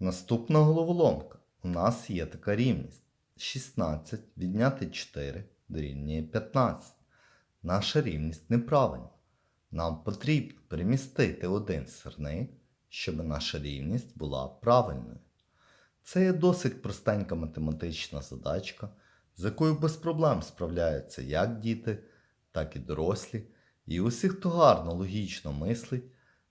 Наступна головоломка. У нас є така рівність. 16 відняти 4 дорівнює 15. Наша рівність неправильна. Нам потрібно перемістити один сирник, щоб наша рівність була правильною. Це є досить простенька математична задачка, з якою без проблем справляються як діти, так і дорослі, і усі, хто гарно логічно мислить,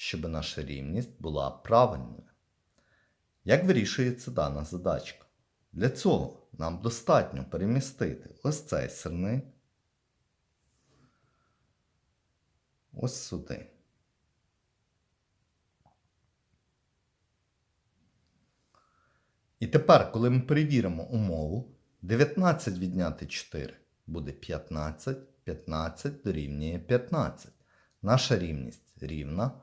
щоб наша рівність була правильною. Як вирішується дана задачка? Для цього нам достатньо перемістити ось цей сирник ось сюди. І тепер, коли ми перевіримо умову, 19 відняти 4 буде 15, 15 дорівнює 15. Наша рівність рівна,